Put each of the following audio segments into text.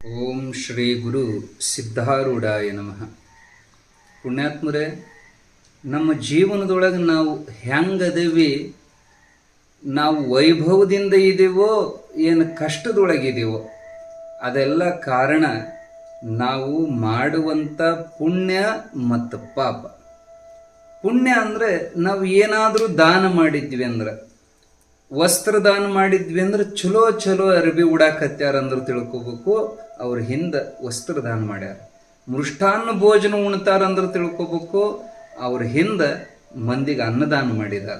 ಓಂ ಶ್ರೀ ಗುರು ಸಿದ್ಧಾರೂಢಾಯ ನಮಃ. ಪುಣ್ಯಾತ್ಮರೇ, ನಮ್ಮ ಜೀವನದೊಳಗೆ ನಾವು ಹೆಂಗದೇವಿ ನಾವು ವೈಭವದಿಂದ ಇದೀವೋ, ಏನು ಕಷ್ಟದೊಳಗಿದೀವೋ, ಅದೆಲ್ಲ ಕಾರಣ ನಾವು ಮಾಡುವಂಥ ಪುಣ್ಯ ಮತ್ತು ಪಾಪ. ಪುಣ್ಯ ಅಂದರೆ ನಾವು ಏನಾದರೂ ದಾನ ಮಾಡಿದ್ವಿ ಅಂದ್ರೆ ವಸ್ತ್ರ ದಾನ ಮಾಡಿದ್ವಿ ಅಂದ್ರೆ ಚಲೋ ಚಲೋ ಅರಬಿ ಉಡಾಕತ್ಯಾರ ಅಂದ್ರೆ ತಿಳ್ಕೊಬೇಕು. ಅವ್ರ ಹಿಂದೆ ವಸ್ತ್ರದಾನ ಮಾಡ್ಯಾರ. ಮೃಷ್ಟಾನ್ನ ಭೋಜನ ಉಣ್ತಾರ ಅಂದ್ರೆ ತಿಳ್ಕೊಬೇಕು. ಅವ್ರ ಹಿಂದೆ ಮಂದಿಗೆ ಅನ್ನದಾನ ಮಾಡಿದಾರ.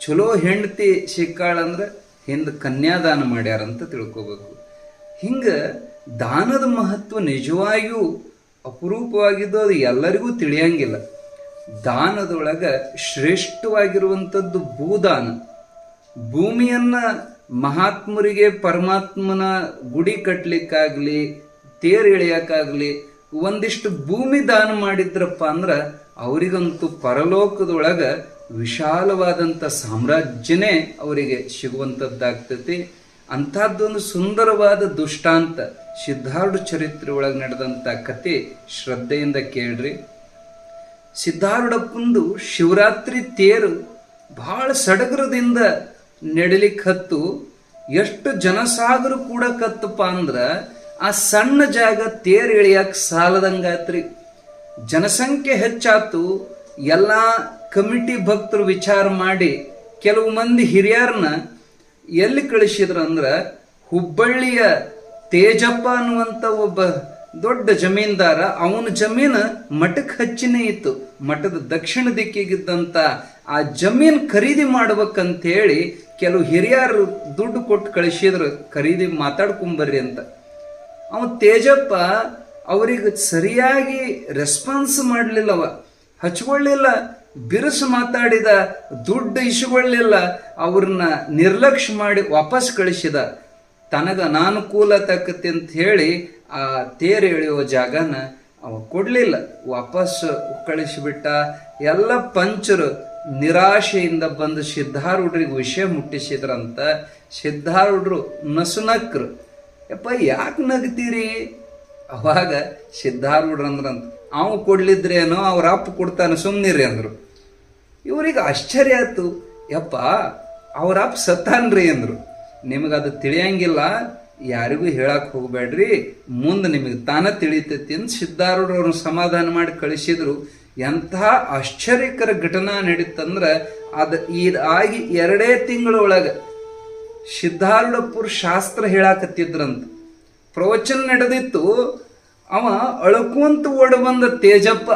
ಚಲೋ ಹೆಂಡತಿ ಸಿಕ್ಕಾಳಂದ್ರೆ ಹಿಂದೆ ಕನ್ಯಾದಾನ ಮಾಡ್ಯಾರ ಅಂತ ತಿಳ್ಕೊಬೇಕು. ಹಿಂಗೆ ದಾನದ ಮಹತ್ವ ನಿಜವಾಗಿಯೂ ಅಪರೂಪವಾಗಿದ್ದು ಅದು ಎಲ್ಲರಿಗೂ ತಿಳಿಯಂಗಿಲ್ಲ. ದಾನದೊಳಗೆ ಶ್ರೇಷ್ಠವಾಗಿರುವಂಥದ್ದು ಭೂದಾನ. ಭೂಮಿಯನ್ನ ಮಹಾತ್ಮರಿಗೆ ಪರಮಾತ್ಮನ ಗುಡಿ ಕಟ್ಟಲಿಕ್ಕಾಗ್ಲಿ ತೇರು ಇಳಿಯಕ್ಕಾಗ್ಲಿ ಒಂದಿಷ್ಟು ಭೂಮಿ ದಾನ ಮಾಡಿದ್ರಪ್ಪ ಅಂದ್ರೆ ಅವರಿಗಂತೂ ಪರಲೋಕದೊಳಗ ವಿಶಾಲವಾದಂಥ ಸಾಮ್ರಾಜ್ಯನೇ ಅವರಿಗೆ ಸಿಗುವಂಥದ್ದಾಗ್ತತಿ ಅಂಥದ್ದೊಂದು ಸುಂದರವಾದ ದುಷ್ಟಾಂತ ಸಿದ್ಧಾರ್ಢ ಚರಿತ್ರೆ ಒಳಗೆ ನಡೆದಂಥ ಕತೆ ಶ್ರದ್ಧೆಯಿಂದ ಕೇಳ್ರಿ. ಸಿದ್ಧಾರ್ಢಪ್ಪಂದು ಶಿವರಾತ್ರಿ ತೇರು ಬಹಳ ಸಡಗರದಿಂದ ನಡಿಲಿಕ್ಕೆ ಹತ್ತು, ಎಷ್ಟು ಜನಸಾಗರ ಕೂಡ ಕತ್ತಪ್ಪ ಅಂದ್ರೆ ಆ ಸಣ್ಣ ಜಾಗ ತೇರು ಇಳಿಯಕ್ಕೆ ಸಾಲದಂಗಾತ್ರಿ ಜನಸಂಖ್ಯೆ ಹೆಚ್ಚಾತು, ಎಲ್ಲ ಕಮಿಟಿ ಭಕ್ತರು ವಿಚಾರ ಮಾಡಿ ಕೆಲವು ಮಂದಿ ಹಿರಿಯರನ್ನ ಎಲ್ಲಿ ಕಳಿಸಿದ್ರು ಅಂದ್ರೆ ಹುಬ್ಬಳ್ಳಿಯ ತೇಜಪ್ಪ ಅನ್ನುವಂಥ ಒಬ್ಬ ದೊಡ್ಡ ಜಮೀನ್ದಾರ, ಅವನ ಜಮೀನು ಮಠಕ್ಕೆ ಹಚ್ಚಿನೇ ಇತ್ತು. ಮಠದ ದಕ್ಷಿಣ ದಿಕ್ಕಿಗಿದ್ದಂಥ ಆ ಜಮೀನ್ ಖರೀದಿ ಮಾಡ್ಬೇಕಂತೇಳಿ ಕೆಲವು ಹಿರಿಯರು ದುಡ್ಡು ಕೊಟ್ಟು ಕಳಿಸಿದ್ರು, ಖರೀದಿ ಮಾತಾಡ್ಕೊಂಬರ್ರಿ ಅಂತ. ಅವ ತೇಜಪ್ಪ ಅವರಿಗೆ ಸರಿಯಾಗಿ ರೆಸ್ಪಾನ್ಸ್ ಮಾಡಲಿಲ್ಲವ ಹಚ್ಕೊಳ್ಳಿಲ್ಲ, ಬಿರುಸು ಮಾತಾಡಿದ, ದುಡ್ಡು ಇಸ್ಕೊಳ್ಳಿಲ್ಲ, ಅವ್ರನ್ನ ನಿರ್ಲಕ್ಷ್ಯ ಮಾಡಿ ವಾಪಸ್ ಕಳಿಸಿದ. ತನಗ ಅನಾನುಕೂಲ ತಕ್ಕತಿ ಅಂತ ಹೇಳಿ ಆ ತೇರು ಎಳೆಯುವ ಜಾಗನ ಅವ ಕೊಡ್ಲಿಲ್ಲ, ವಾಪಸ್ ಕಳಿಸಿಬಿಟ್ಟ ಎಲ್ಲ ಪಂಚರು ನಿರಾಶೆಯಿಂದ ಬಂದು ಸಿದ್ಧಾರೂಢರಿಗೆ ವಿಷಯ ಮುಟ್ಟಿಸಿದ್ರಂತ ಸಿದ್ಧಾರೂಢರು ನಸುನಕ್ರು. ಯಪ್ಪ, ಯಾಕೆ ನಗ್ತೀರಿ? ಅವಾಗ ಸಿದ್ಧಾರೂಢರು ಅಂದ್ರಂತ, ಅವ ಕೊಡ್ಲಿದ್ರೇನೋ ಅವ್ರ ಅಪ್ಪ ಕೊಡ್ತಾನೆ ಸುಮ್ಮನಿರಿ ಅಂದ್ರು. ಇವ್ರಿಗೆ ಆಶ್ಚರ್ಯ ಆಯ್ತು, ಯಪ್ಪ, ಅವ್ರ ಅಪ್ಪ ಸತ್ತಾನ್ರಿ ಅಂದ್ರು. ನಿಮಗದು ತಿಳಿಯಂಗಿಲ್ಲ ಯಾರಿಗೂ ಹೇಳಕ್ ಹೋಗ್ಬೇಡ್ರಿ. ಮುಂದೆ ನಿಮಗೆ ತಾನ ತಿಳಿತೈತಿ ಅಂತ ಸಿದ್ಧಾರೂಢವ್ರನ್ನ ಸಮಾಧಾನ ಮಾಡಿ ಕಳಿಸಿದ್ರು. ಎಂಥ ಆಶ್ಚರ್ಯಕರ ಘಟನಾ ನಡೀತಂದ್ರೆ ಅದು ಇದಾಗಿ ಎರಡೇ ತಿಂಗಳೊಳಗೆ ಸಿದ್ಧಾರೂಢಪುರ ಶಾಸ್ತ್ರ ಹೇಳಾಕತ್ತಿದ್ರಂತ. ಪ್ರವಚನ ನಡೆದಿತ್ತು. ಅವ ಅಳ್ಕೊಂತ ಓಡ್ ಬಂದ ತೇಜಪ್ಪ,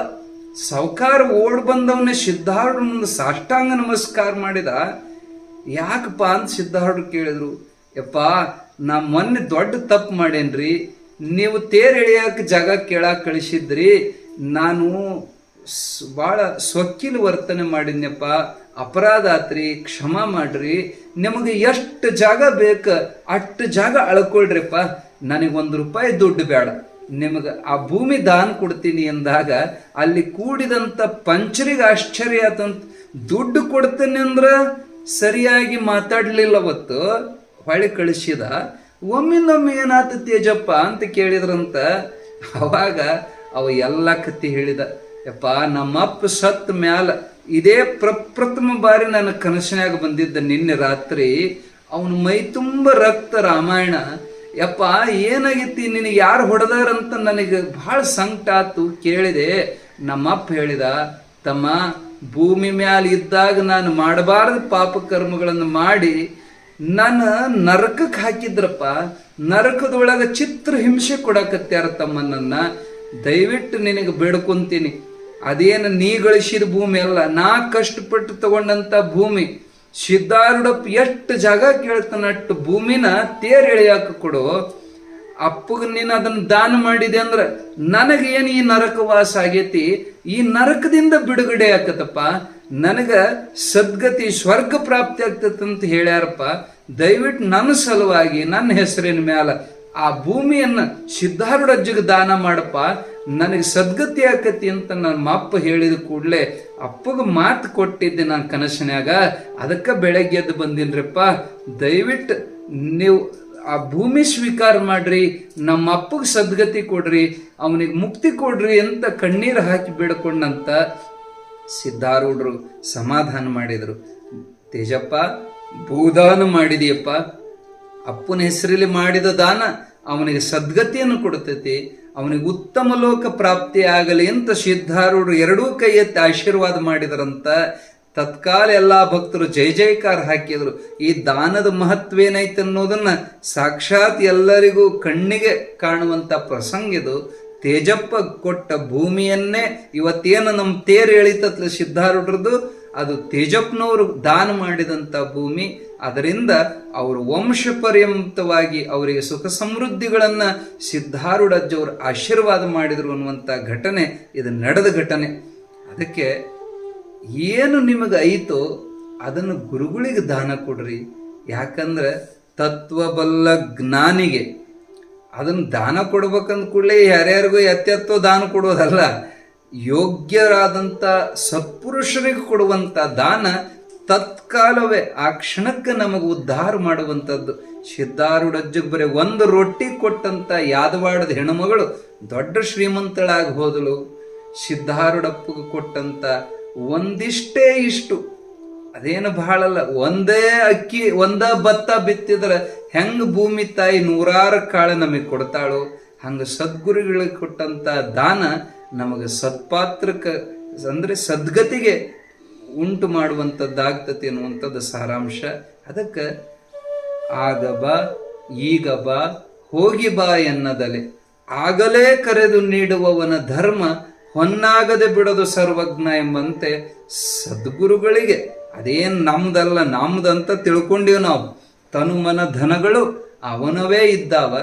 ಸಾವುಕಾರ ಓಡ್ ಬಂದವನ ಸಿದ್ಧಾರೂಢ ಮುಂದೆ ಸಾಷ್ಟಾಂಗ ನಮಸ್ಕಾರ ಮಾಡಿದ. ಯಾಕಪ್ಪ ಅಂತ ಸಿದ್ಧಾರೂಢ ಕೇಳಿದ್ರು. ಯಪ್ಪ, ನಾ ಮೊನ್ನೆ ದೊಡ್ಡ ತಪ್ಪು ಮಾಡೇನ್ರಿ. ನೀವು ತೇರ್ ಜಾಗ ಕೇಳಾಕ ಕಳಿಸಿದ್ರಿ. ನಾನು ಭಾಳ ಸೊಕ್ಕಿಲು ವರ್ತನೆ ಮಾಡಿದ್ನಪ್ಪ. ಅಪರಾಧ ಆತ್ರಿ, ಕ್ಷಮ ಮಾಡ್ರಿ. ನಿಮಗೆ ಎಷ್ಟು ಜಾಗ ಬೇಕು, ಅಷ್ಟು ಜಾಗ ಅಳ್ಕೊಳ್ರಿಪ್ಪ. ನನಗೆ ಒಂದು ರೂಪಾಯಿ ದುಡ್ಡು ಬೇಡ ನಿಮಗೆ ಆ ಭೂಮಿ ದಾನ ಕೊಡ್ತೀನಿ ಎಂದಾಗ, ಅಲ್ಲಿ ಕೂಡಿದಂಥ ಪಂಚರಿಗೆ ಆಶ್ಚರ್ಯ ಆತಂತ. ದುಡ್ಡು ಕೊಡ್ತೀನಿ ಅಂದ್ರೆ ಸರಿಯಾಗಿ ಮಾತಾಡಲಿಲ್ಲ ಅವತ್ತು. ಹೊಳೆ ಕಳಿಸಿದ, ಒಮ್ಮಿಂದೊಮ್ಮೆ ಏನಾತ ತೇಜಪ್ಪ? ಅಂತ ಕೇಳಿದ್ರಂತ ಅವಾಗ ಅವ ಎಲ್ಲ ಕತ್ತಿ ಹೇಳಿದ, ಯಪ್ಪ, ನಮ್ಮಪ್ಪ ಸತ್ ಮ್ಯಾಲ ಇದೇ ಪ್ರಪ್ರಥಮ ಬಾರಿ ನನ್ನ ಕನಸಿನಾಗ ಬಂದಿದ್ದ ನಿನ್ನೆ ರಾತ್ರಿ ಅವನ ಮೈ ತುಂಬ ರಕ್ತ ರಾಮಾಯಣ. ಯಪ್ಪ, ಏನಾಗಿತ್ತಿ? ನಿನಗೆ ಯಾರು ಹೊಡೆದಾರಂತ ನನಗೆ ಬಹಳ ಸಂಕಟ ಆತು. ಕೇಳಿದೆ, ನಮ್ಮಪ್ಪ ಹೇಳಿದ, ತಮ್ಮ, ಭೂಮಿ ಮ್ಯಾಲ ಇದ್ದಾಗ ನಾನು ಮಾಡಬಾರದು ಪಾಪ ಕರ್ಮಗಳನ್ನು ಮಾಡಿ ನನ್ನ ನರಕಕ್ಕೆ ಹಾಕಿದ್ರಪ್ಪ, ನರಕದೊಳಗ ಚಿತ್ರ ಹಿಂಸೆ ಕೊಡಕತ್ಯಾರ ತಮ್ಮ ನನ್ನ ದಯವಿಟ್ಟು ನಿನಗೆ ಬೇಡ್ಕೊಂತೀನಿ. ಅದೇನು ನೀ ಗಳಿಸಿದ ಭೂಮಿ ಅಲ್ಲ, ನಾ ಕಷ್ಟಪಟ್ಟು ತಗೊಂಡಂತ ಭೂಮಿ. ಸಿದ್ಧಾರೂಢಪ್ಪ ಎಷ್ಟು ಜಾಗ ಕೇಳ್ತಾನ ಅಷ್ಟು ಭೂಮಿನ ತೇರ್ ಎಳೆಯಾಕ ಕೊಡು. ಅಪ್ಪಗ ನೀನು ಅದನ್ನ ದಾನ ಮಾಡಿದೆ ಅಂದ್ರ ನನಗೇನು ಈ ನರಕವಾಸ ಆಗೈತಿ? ಈ ನರಕದಿಂದ ಬಿಡುಗಡೆ ಆಕತಪ್ಪ ನನಗ ಸದ್ಗತಿ ಸ್ವರ್ಗ ಪ್ರಾಪ್ತಿ ಆಗ್ತದಂತ ಹೇಳ್ಯಾರಪ್ಪ. ದಯವಿಟ್ಟು ನನ್ನ ಸಲುವಾಗಿ, ನನ್ನ ಹೆಸರಿನ ಮ್ಯಾಲ ಆ ಭೂಮಿಯನ್ನ ಸಿದ್ಧಾರೂಢಜ್ಜಿಗೆ ದಾನ ಮಾಡಪ್ಪ. ನನಗೆ ಸದ್ಗತಿ ಆಕತಿ ಅಂತ ನನ್ನ ಅಪ್ಪ ಹೇಳಿದ ಕೂಡಲೇ ಅಪ್ಪಗ ಮಾತು ಕೊಟ್ಟಿದ್ದೆ ನಾನು ಕನಸಿನಾಗ ಅದಕ್ಕೆ ಬೆಳಗ್ಗೆ ಎದ್ದು ಬಂದಿನ್ರಪ್ಪ. ದಯವಿಟ್ಟು ನೀವು ಆ ಭೂಮಿ ಸ್ವೀಕಾರ ಮಾಡ್ರಿ, ನಮ್ಮ ಅಪ್ಪಗೆ ಸದ್ಗತಿ ಕೊಡ್ರಿ, ಅವನಿಗೆ ಮುಕ್ತಿ ಕೊಡ್ರಿ ಅಂತ ಕಣ್ಣೀರು ಹಾಕಿ ಬೇಡ್ಕೊಂಡಂತ ಸಿದ್ಧಾರೂಢರು ಸಮಾಧಾನ ಮಾಡಿದರು. ತೇಜಪ್ಪ ಭೂದಾನ ಮಾಡಿದೀಯಪ್ಪ. ಅಪ್ಪನ ಹೆಸರಲ್ಲಿ ಮಾಡಿದ ದಾನ ಅವನಿಗೆ ಸದ್ಗತಿಯನ್ನು ಕೊಡ್ತೈತಿ ಅವನಿಗೆ ಉತ್ತಮ ಲೋಕ ಪ್ರಾಪ್ತಿ ಆಗಲಿ ಅಂತ ಸಿದ್ಧಾರೂಢರು ಎರಡೂ ಕೈ ಎತ್ತಿ ಆಶೀರ್ವಾದ ಮಾಡಿದರಂತ ತತ್ಕಾಲ ಎಲ್ಲ ಭಕ್ತರು ಜೈ ಜೈಕಾರ ಹಾಕಿದ್ರು. ಈ ದಾನದ ಮಹತ್ವ ಏನೈತೆ ಅನ್ನೋದನ್ನ ಸಾಕ್ಷಾತ್ ಎಲ್ಲರಿಗೂ ಕಣ್ಣಿಗೆ ಕಾಣುವಂತ ಪ್ರಸಂಗ ಇದು. ತೇಜಪ್ಪ ಕೊಟ್ಟ ಭೂಮಿಯನ್ನೇ ಇವತ್ತೇನು ನಮ್ಮ ತೇರು ಎಳಿತತ್ಲ ಸಿದ್ಧಾರೂಢರದು, ಅದು ತೇಜಪ್ಪನವರು ದಾನ ಮಾಡಿದಂಥ ಭೂಮಿ. ಅದರಿಂದ ಅವರು ವಂಶ ಪರ್ಯಂತವಾಗಿ ಅವರಿಗೆ ಸುಖ ಸಮೃದ್ಧಿಗಳನ್ನು ಸಿದ್ಧಾರೂಢಜ್ಜವರು ಆಶೀರ್ವಾದ ಮಾಡಿದ್ರು ಅನ್ನುವಂಥ ಘಟನೆ, ಇದು ನಡೆದ ಘಟನೆ. ಅದಕ್ಕೆ ಏನು ನಿಮಗೆ ಐತೋ ಅದನ್ನು ಗುರುಗಳಿಗೆ ದಾನ ಕೊಡ್ರಿ. ಯಾಕಂದ್ರೆ ತತ್ವಬಲ್ಲ ಜ್ಞಾನಿಗೆ ಅದನ್ನು ದಾನ ಕೊಡ್ಬೇಕಂದ ಕೂಡಲೇ ಯಾರ್ಯಾರಿಗೂ ಅತ್ಯತ್ವ ದಾನ ಕೊಡೋದಲ್ಲ. ಯೋಗ್ಯರಾದಂಥ ಸತ್ಪುರುಷರಿಗೆ ಕೊಡುವಂಥ ದಾನ ತತ್ಕಾಲವೇ ಆ ಕ್ಷಣಕ್ಕೆ ನಮಗೆ ಉದ್ಧಾರ ಮಾಡುವಂಥದ್ದು. ಸಿದ್ಧಾರೂಢಜ್ಜಗೆ ಬರೀ ಒಂದು ರೊಟ್ಟಿ ಕೊಟ್ಟಂಥ ಯಾದವಾಡದ ಹೆಣ್ಣುಮಗಳು ದೊಡ್ಡ ಶ್ರೀಮಂತಳಾಗಿ ಹೋದಳು. ಸಿದ್ಧಾರೂಢಪ್ಪಗೆ ಕೊಟ್ಟಂತ ಒಂದಿಷ್ಟೇ ಇಷ್ಟು. ಅದೇನು ಬಹಳಲ್ಲ ಒಂದೇ ಅಕ್ಕಿ, ಒಂದ ಭತ್ತ ಬಿತ್ತಿದ್ರೆ ಹೆಂಗ್ ಭೂಮಿ ತಾಯಿ ನೂರಾರು ಕಾಳು ನಮಗೆ ಕೊಡ್ತಾಳು, ಹಂಗ ಸದ್ಗುರುಗಳಿಗೆ ಕೊಟ್ಟಂತ ದಾನ ನಮಗೆ ಸತ್ಪಾತ್ರಕ್ಕೆ ಅಂದ್ರೆ ಸದ್ಗತಿಗೆ ಉಂಟು ಮಾಡುವಂಥದ್ದಾಗ್ತತಿ ಅನ್ನುವಂಥದ್ದು ಸಾರಾಂಶ. ಅದಕ್ಕೆ ಆಗ ಬಾ, ಈಗ ಬಾ, ಹೋಗಿ ಬಾ ಎನ್ನದಲೆ. ಆಗಲೇ ಕರೆದು ನೀಡುವವನ ಧರ್ಮ ಹೊನ್ನಾಗದೆ ಬಿಡೋದು ಸರ್ವಜ್ಞ ಎಂಬಂತೆ ಸದ್ಗುರುಗಳಿಗೆ. ಅದೇನ್ ನಮ್ದಲ್ಲ, ನಮ್ದಂತ ತಿಳ್ಕೊಂಡಿವ್ ನಾವು. ತನು ಮನ ಧನಗಳು ಅವನವೇ ಇದ್ದಾವ.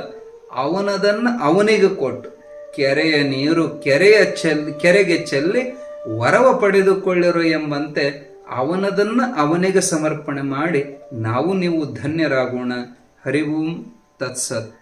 ಅವನದನ್ನ ಅವನಿಗೆ ಕೊಟ್ಟು ಕೆರೆಯ ನೀರು ಕೆರೆಯ ಚೆಲ್ಲಿ ಕೆರೆಗೆ ಚೆಲ್ಲಿ ವರವ ಪಡೆದುಕೊಳ್ಳಿರು ಎಂಬಂತೆ ಅವನದನ್ನ ಅವನಿಗೆ ಸಮರ್ಪಣೆ ಮಾಡಿ ನಾವು ನೀವು ಧನ್ಯರಾಗೋಣ. ಹರಿವೂಂ ತತ್ಸತ್.